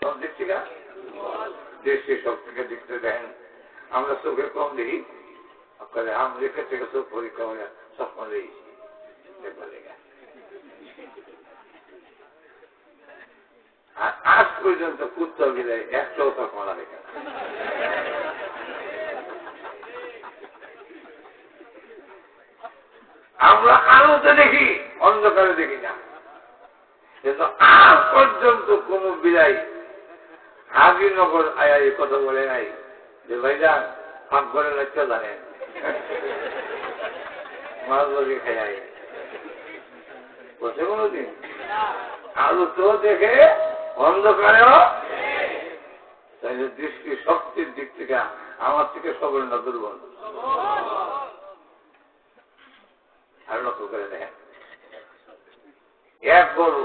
সব দিক থেকে দেশে সব থেকে দেখতে দেখেন। আমরা চোখে কম দেখি। আপনার আমাদের ক্ষেত্রে চোখ পরীক্ষা স্বপ্ন দেখেছি আর আজ পর্যন্ত কুত্তা গেলে একটাও স্বপ্ন লাগে না। আমরা আলোতে দেখি, অন্ধকারে দেখি না। কিন্তু আজ পর্যন্ত কোন বিলাই হাজিনগর আয়া এই কথা বলে নাই। যে ভাইজান ফাঁক করে লাগতে জানেন মাছ বাজি খাই বসে কোনোদিন? আলু তো দেখে অন্ধকারেও তাই দৃষ্টি শক্তির দিক থেকে আমার থেকে সবল না দুর্বল। আর লক্ষ্য করে দেখেন। এক গরু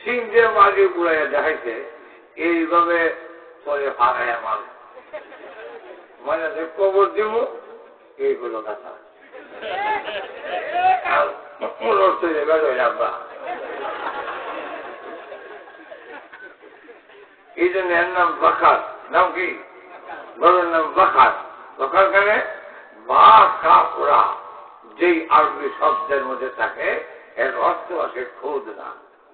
সিং দিয়ে মারি উড়াইয়া দেখাইছে, এইভাবে মাল মানে যে কবর দিব, এই হলো কথা। জন্য এর নাম নাম কি? নাম বা যেই আরবি শব্দের মধ্যে থাকে, এর অর্থ আছে খোদ না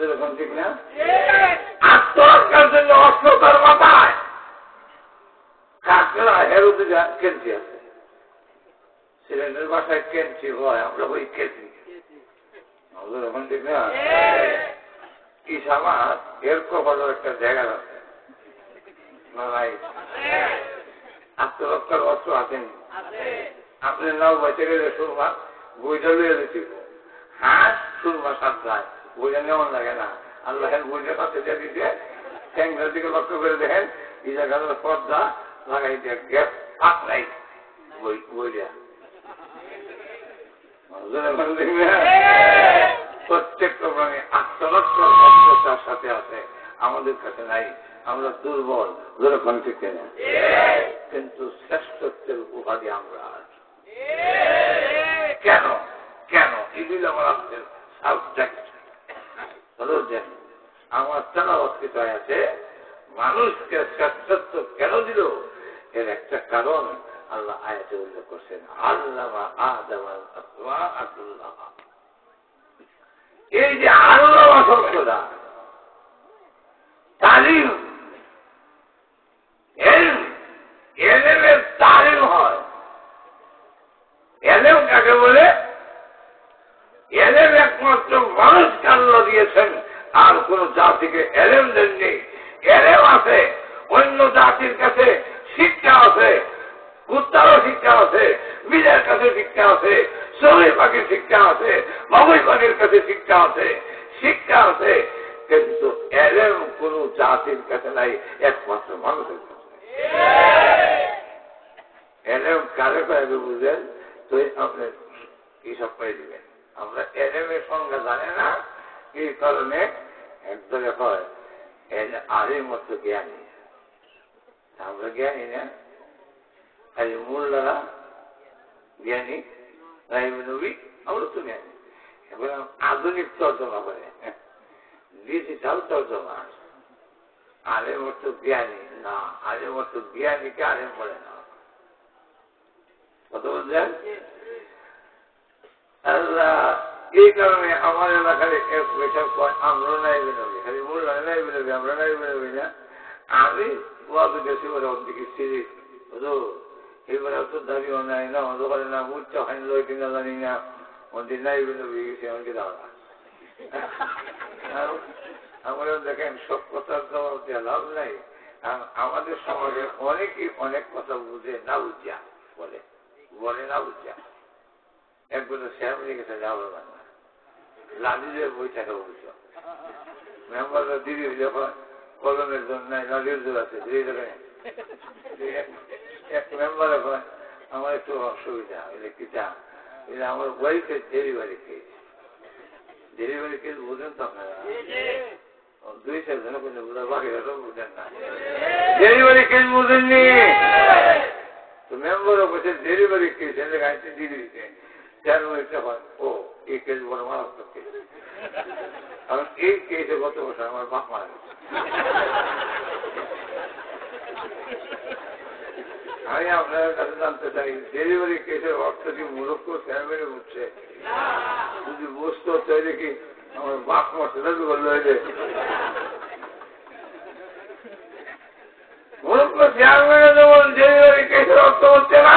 এরকম ঠিক না? আত্মরক্ষার জন্য অস্ত্র তার মাথায়? কাকড়া হেরুতে কেন্দ্রি আছে। সিলিন্ডার বাসায় কেন্দ্রি হয় আমরা ওই এরকম ঠিক না। এর কপালও একটা জায়গা আছে। আত্মরক্ষার অস্ত্র আছেন আপনি নাও বেঁচে গেলে সুরমা বইটা লুয়ে দিচ্ছিল হাঁস সুরমা সাতটায় বইটা নেওয়ান লাগে না। আল্লাহের বইটা কাছে দিয়ে দিতে ট্যাঙ্কের দিকে লক্ষ্য করে দেখেন জায়গার পর্দা লাগাই দিয়ে গ্যাস ফাঁক নাই বই বইটা অস্ত্রতার সাথে আছে। আমাদের কাছে নাই। আমরা দুর্বল না কিন্তু শ্রেষ্ঠত্বের আমরা কেন? কেন? এগুলো আমার আপনার সাবজেক্ট আমার তেলাবৎকৃত আছে, মানুষকে শ্রেষ্ঠত্ব কেন দিল? এর একটা কারণ আল্লাহ আয়াতে উল্লেখ করছেন আল্লাহ আদম আব্দুল্লাহ। এই যে আল্লাহ শব্দটা তালিম এলেমের তালিম হয় এলেম কাকে বলে এলেম একমাত্র মানুষকে আল্লাহ দিয়েছেন আর কোন জাতিকে এলেম দেননি। এলেম আছে, অন্য জাতির কাছে শিক্ষা আছে, কুত্তারও শিক্ষা আছে বীরের কাছে শিক্ষা আছে চড়ুই পাখির শিক্ষা আছে, বাবুই পাখির কাছে শিক্ষা আছে শিক্ষা আছে, কিন্তু এলেম কোন জাতির কাছে নাই, একমাত্র মানুষের কাছে এলেম কারে কারে বুঝেন তো আপনি কি সব পাই দিবেন। আমরা এলেমের সংজ্ঞা জানে না এই কারণে? একদলে হয় এর আরের মতো জ্ঞানী। আমরা জ্ঞানী না? খালি মোল্লারা জ্ঞানী নবী, আমরা তো জ্ঞানী। এখন আধুনিক তর্জমা করে। ডিজিটাল তর্জমা। আরে মতো জ্ঞানী না আরে মতো জ্ঞানীকে আরে বলে না। কত বলছেন? আল্লাহ এই কারণে আমার এলাকার এক পয়সা আমরা নাই করি আমরা নাই বেরোবি না। আমি ওয়াজ গেছি ওর দিকে সিরিজ এবারে তো দাবিও নাই না অত করে না উচ্চা হয় লই কিনা জানি না। ওদের নাই বেরোবি গেছি আমাকে দাঁড়া আমরা দেখেন, সব কথার জবাব দেওয়া লাভ নাই। আমাদের সমাজে অনেকেই অনেক কথা বুঝে, না বুঝিয়া বলে। বলে, না বুঝিয়া। একবার শ্যামলি গেছে যাওয়া না লাদিদের বই থাকে অবশ্য। মেম্বাররা দিদি যখন কলমের জন্য লাদির জোর আছে দিদি দেখেন এক মেম্বার এখন, আমার একটু অসুবিধা এলে কিটা এলে আমার ওয়াইফের ডেলিভারি কেস ডেলিভারি কেস বুঝেন তো আপনারা? দুই চারজনে কোনো বোঝা বাকিরা বুঝেন না। ডেলিভারি কেস বুঝেননি। তো মেম্বারও বলছে ডেলিভারি কেস এলে গাইতে দিয়ে দিতে ও, এই কেস মারাত্মক কেস কারণ এই কেসে গত বছর আমার বাপ মারা গেছে। আমি কাছে জানতে চাই ডেলিভারি কেসের অর্থ কি মূলক ফ্যামিলি বুঝছে যদি বুঝতো তাহলে কি আমার বাপ দাবি করল এলে মূলক চেয়ারম্যানে যেমন ডেলিভারি কেসের অর্থ হচ্ছে না।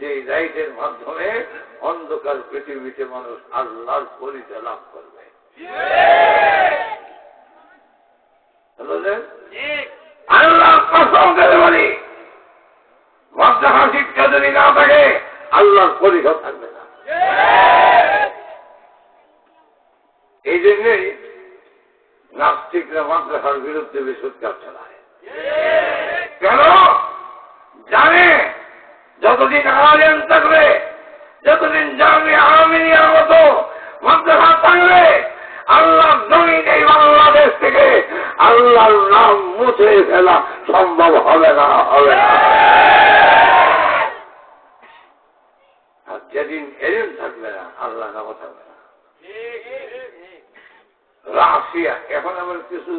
যে লাইটের মাধ্যমে অন্ধকার পৃথিবীতে মানুষ আল্লাহর পরিচয় লাভ করবে। না এই জন্যই নাস্তিকরা মাদ্রাসার বিরুদ্ধে বিশুদ্ধার চালায়। কেন? যতদিন আলেম থাকবে, যতদিন জানে আমিনিয়ার মতো মাদ্রাসা থাকবে আল্লাহ জমিন এই বাংলাদেশ থেকে আল্লাহর নাম মুছে ফেলা সম্ভব হবে না হবে না। আর যেদিন এলিম থাকবে না, আল্লাহ নামও থাকবে না। রাশিয়া, এখন আবার কিছু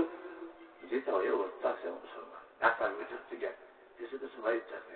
যেতে হয় অবস্থা আছে মুসলমান। ঢাকার ভিতর থেকে কিছু কিছু বাইর থাকে।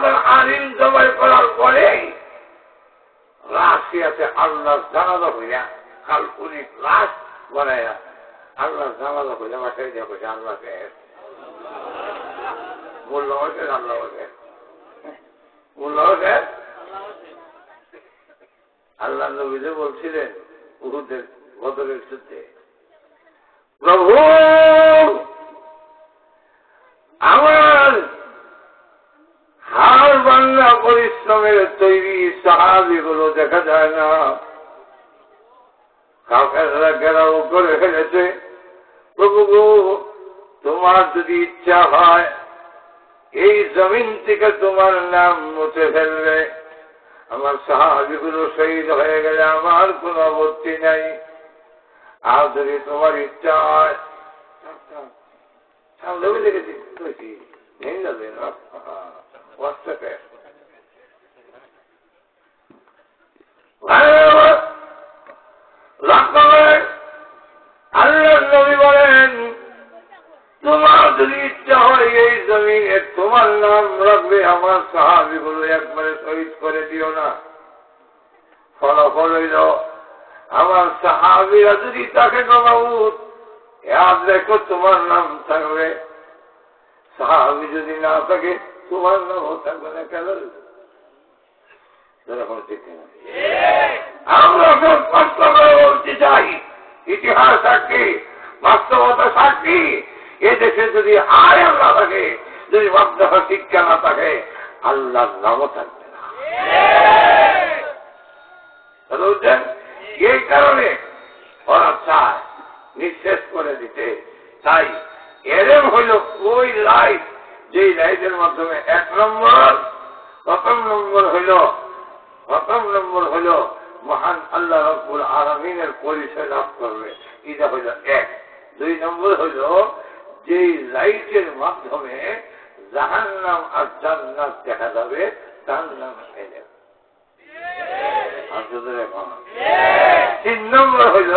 হাজার আলিম জবাই করার পরেই রাশিয়াতে আল্লাহ জানাজা হইয়া কাল্পনিক লাশ বানাইয়া আল্লাহ জানাজা হইয়া বাসায় দিয়ে বসে আল্লাহ হচ্ছে মূল্য হচ্ছে আল্লাহ নবীজে বলছিলেন, উহুদের বদলের যুদ্ধে। প্রভু আমার হার বাংলা পরিশ্রমের তৈরি সাহাবিগুলো দেখা যায় না কাউকেরা ঘেরাও করে ফেলেছে তোমার যদি ইচ্ছা হয় এই জমিন থেকে তোমার নাম মুছে ফেলবে আমার সাহাবিগুলো শহীদ হয়ে গেলে আমার কোন আপত্তি নাই আর যদি তোমার ইচ্ছা হয় সামনে যাবে না তোমার যদি ইচ্ছা হয় এই জমিনে তোমার নাম রাখবে আমার সাহাবিগুলো একবারে শহীদ করে দিও না। ফলাফল হইল, আমার সাহাবিরা যদি তাকে নবাবুত আজ দেখো তোমার নাম থাকবে। সাহাবি যদি না থাকে, তোমার নামও থাকবে না কেন? হ্যাঁ। আমরা স্পষ্ট করে বলতে চাই, ইতিহাস সাক্ষী, বাস্তবতা সাক্ষী। এ যদি আয় না থাকে, যদি বাধ্যহ শিক্ষা না থাকে, আল্লাহর নামও থাকবে না। এই কারণে ওরা চায়, নিঃশেষ করে দিতে। তাই এরম হইল ওই লাইট যেই লাইটের মাধ্যমে এক নম্বর, প্রথম নম্বর হইল প্রথম নম্বর হইল মহান আল্লাহ রব্বুল আলমিনের পরিচয় লাভ করবে। এটা হইল এক। দুই নম্বর হইল যেই লাইটের মাধ্যমে জাহান নাম আর জান্নাত দেখা যাবে, তার নাম তিন নম্বর হইল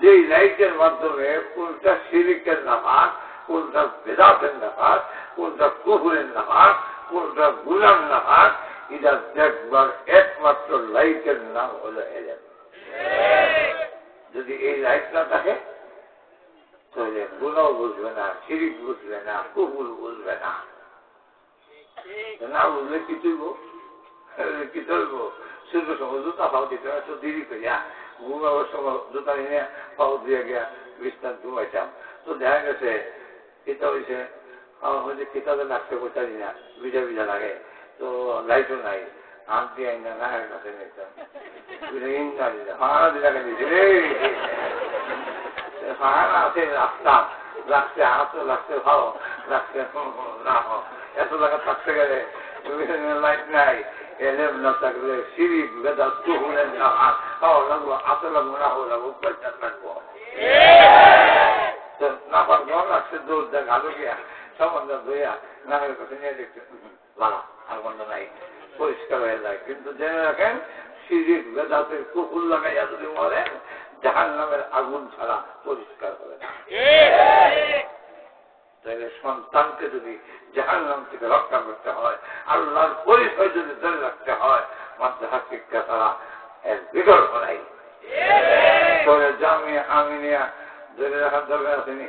যে লাইটের মাধ্যমে কোনটা শিরিকের নামাজ কোনটা বেদাতের নামাজ কোনটা কুহুরের নামাজ কোনটা গুলাম নামাজ এটা দেখবার একমাত্র লাইটের নাম হল এলেন। যদি এই লাইট না থাকে, তাহলে গুণাও বুঝবে না, শিরিক বুঝবে না কুহুর বুঝবে না। না বুঝলে কি তুইব কি চলবো? শুধু সময় জুতা পাও দিতে তো দেরি করিয়া। ঘুমাবার সময় জুতা নিয়ে পাও দিয়ে গিয়া বিস্তার ঘুমাইতাম। তো দেখা গেছে এটা হয়েছে আমার মধ্যে কিতাবে লাগতে বসারি না বিজা বিজা লাগে। তো লাইটও নাই হাত দিয়ে আইনা গায়ের কাছে নিতাম ইন্টা দিলে ফাঁড়া দিলা দিয়েছে রে ফাঁড়া আছে রাখতাম রাখতে হাতও লাগতে ভালো রাখতে না এত টাকা থাকতে গেলে লাইট নাই এলেম না থাকলে সিঁড়ি বেদা তুহুলেন না খাওয়া লাগবো হাতে লাগবো না হো লাগবো পয়সা তো না পারব রাখতে দৌড় দেখ আলো গিয়া সম্বন্ধ ধুইয়া নামের কাছে নিয়ে দেখতে পরিষ্কার হয়ে যায়। কিন্তু জেনে রাখেন সিঁড়ির বেদাতের কুকুর লাগাইয়া যদি মরে জাহান নামের আগুন ছাড়া পরিষ্কার হবে না। তাহলে সন্তানকে যদি জাহান নাম থেকে রক্ষা করতে হয় আল্লাহর পরিচয় যদি ধরে রাখতে হয় মাদ্রাসা শিক্ষা ছাড়া এর বিকল্প নাই। তবে জামিয়া আমিনিয়া ধরে রাখার দরকার আসেনি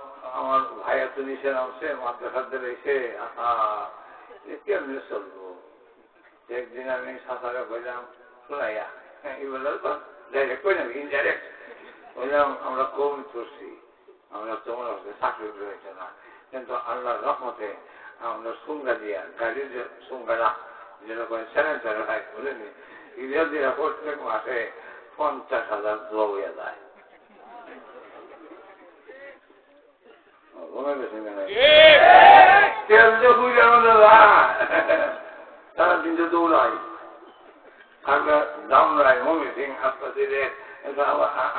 আমার ভাই এত নিচে নামছে মাদ্রাসার দিলে এসে কেমনি চলবো? একদিন আমি সাঁতারে বললাম শোনাইয়া এবার তো ডাইরেক্ট কই না ইনডাইরেক্ট বললাম, আমরা কম করছি আমরা তোমার হচ্ছে চাকরি রয়েছে না। কিন্তু আল্লাহর রহমতে আমরা সুঙ্গা দিয়া, গাড়ির যে সুঙ্গারা, যেরকম স্যানিটার হয় বলেনি দিয়া প্রত্যেক মাসে পঞ্চাশ হাজার দোয়া। হইয়া যায় তেল যে হুই তারা কিন্তু দৌড়াই আমরা দামরাই মমি সিং হাসপাতালে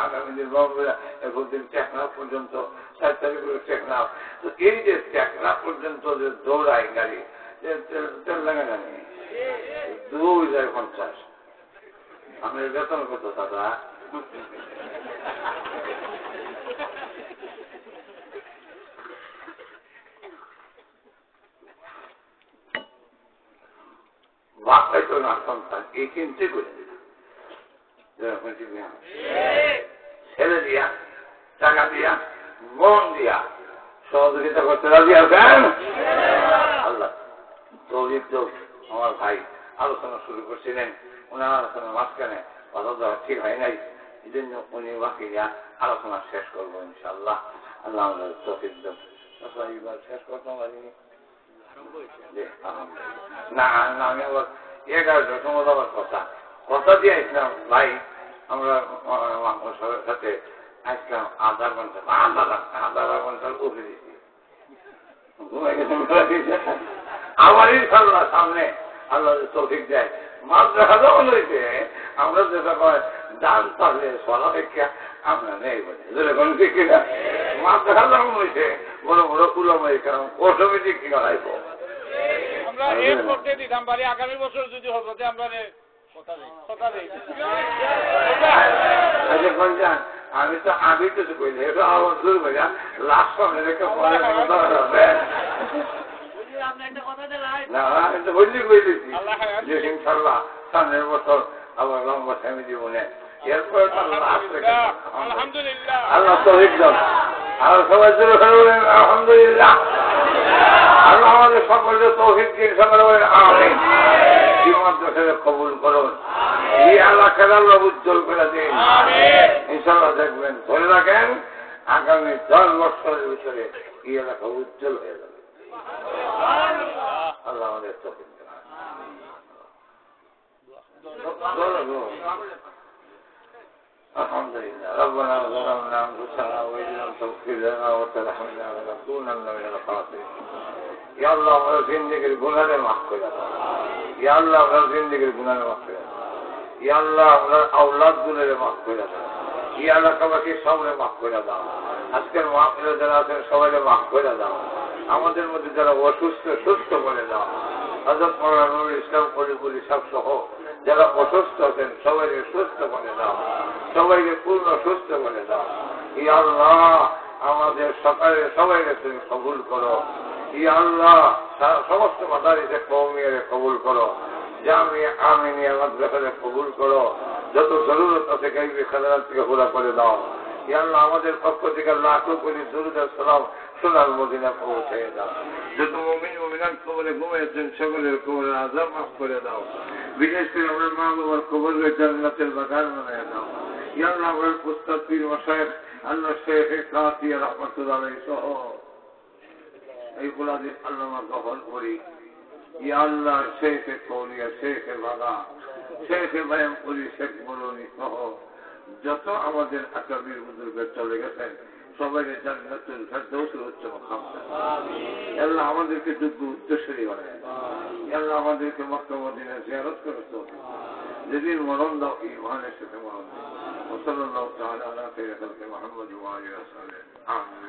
আগামী দিন দিন টেকনাফ পর্যন্ত সাত তারিখ টেকনাফ পর্যন্ত যে দৌড়াই গাড়ি তেল লাগে না দুই হাজার পঞ্চাশ আমি বেতন কত দাদা বাপ হয়তো না, সন্তান। এই চিন্তে করে ছেলে দিয়া, টাকা দিয়া, মন দিয়া সহযোগিতা করতে রাজি আছেন? আল্লাহ। তৌরিফ তো আমার ভাই আলোচনা শুরু করছিলেন। ওনার আলোচনার মাঝখানে কথা দেওয়া ঠিক হয় নাই। এই জন্য উনি বাকি আলোচনা শেষ করব ইনশাল্লাহ আল্লাহ আমাদের তফিক শেষ করতাম পারিনি। না না, আমি আবার এগারোটার সময় আবার কথা। কথা দিয়ে আসলাম, ভাই, আমরা সবার সাথে আসলাম আধা ঘণ্টা, আধা আধা ঘণ্টার উপরে দিচ্ছি আমার ইনশাল্লাহ সামনে আল্লাহ তৌফিক দেয়। দেখা যখন হয়েছে আমরা যেটা কয়, ডান তাহলে সলা দেখা আমরা নেই বলে যেরকম না যখন হয়েছে বড় বড় কুলামাই কারণ অটোমেটিক কি করাইব আমরা এর করতে দিতাম পারি আগামী বছর যদি হজরতে আমরা কথা দিই আচ্ছা আমি তো আমি তো কই এটা আমার দূর কইরা লাস্ট সময় রেখে পরে না আমি তো বললি কই দিচ্ছি আল্লাহ যে ইনশাল্লাহ সামনের বছর আবার লম্বা স্বামী জীবনে। এরপরে? আলহামদুলিল্লাহ আলহামদুলিল্লাহ। আল্লাহ তো একদম আর সবাই জোরে করে বলেন আলহামদুলিল্লাহ। আল্লাহ আমাদের সকলে তৌহিদ দিন সকলে বলেন আমিন। জীবন দোষের কবুল করুন। এই আল্লাহ উজ্জ্বল করে দিন। ইনশাল্লাহ দেখবেন ধরে রাখেন আগামী দশ বছরের ভিতরে এই এলাকা উজ্জ্বল হয়ে যাবে। আল্লাহ। আমাদের দেন। الحمد لله ربنا ظلمنا انفسنا وان لم تغفر لنا وترحمنا لنكونن من الخاسرين يا الله আমরা জিন্দেগির গুনাহে মাফ করে দাও ইয়া আল্লাহ আমরা জিন্দেগির গুনাহে মাফ করে দাও ইয়া আল্লাহ আমরা আওলাদ গুনাহে মাফ করে দাও ইয়া আল্লাহ সবাইকে সবরে মাফ করে দাও আজকের মাহফিলে যারা আছেন সবাইকে মাফ করে দাও আমাদের মধ্যে যারা অসুস্থ সুস্থ করে দাও হজরত মৌলানা নুরুল ইসলাম কলিগুলি সব সহ যারা অসুস্থ আছেন সবাইকে সুস্থ করে দাও সবাইকে পূর্ণ সুস্থ করে দাও। ই আল্লাহ, আমাদের সকালে সবাইকে তুমি কবুল করো। ই আল্লাহ সমস্ত মাদারিতে কৌমিয়ারে কবুল করো। জামি, আমিনি মাদ্রাসারে কবুল করো। যত জরুরত আছে গাইবি খাজানার থেকে পুরা করে দাও। আল্লাহ, আমাদের পক্ষ থেকে লাখো দরুদ আর সালাম সোনার মদিনা পৌঁছে দাও। যত মমিন, মুমিনার কবরে ঘুমিয়েছেন সকলের কবরে আজাব মাফ করে দাও। বিশেষ করে আমার মা বাবার কবরে জান্নাতের বাগান বানায় দাও। আল্লাহ শেখ কাতিয়া রহমতুল্লাহ সহ। এইগুলা আল্লাহ গ্রহণ করি। ইয়া আল্লাহ শেখে কৌলিয়া শেখে শেখে বায়াম করি শেখ মরুনি সহ। যত আমাদের আকাবির বুজুর্গের চলে গেছেন সবাই জান্নাতুল ফেরদৌসের উচ্চ আল্লাহ আমাদেরকে যোগ্য উদ্দেশ্যই হয় আল্লাহ আমাদেরকে মক্কা মদিনা জিয়ারত করে তো যেদিন মরণ দাও ইমানের সাথে মরণ। দাও وصلى الله تعالى على خير خلق محمد وعلى اله وصحبه آمين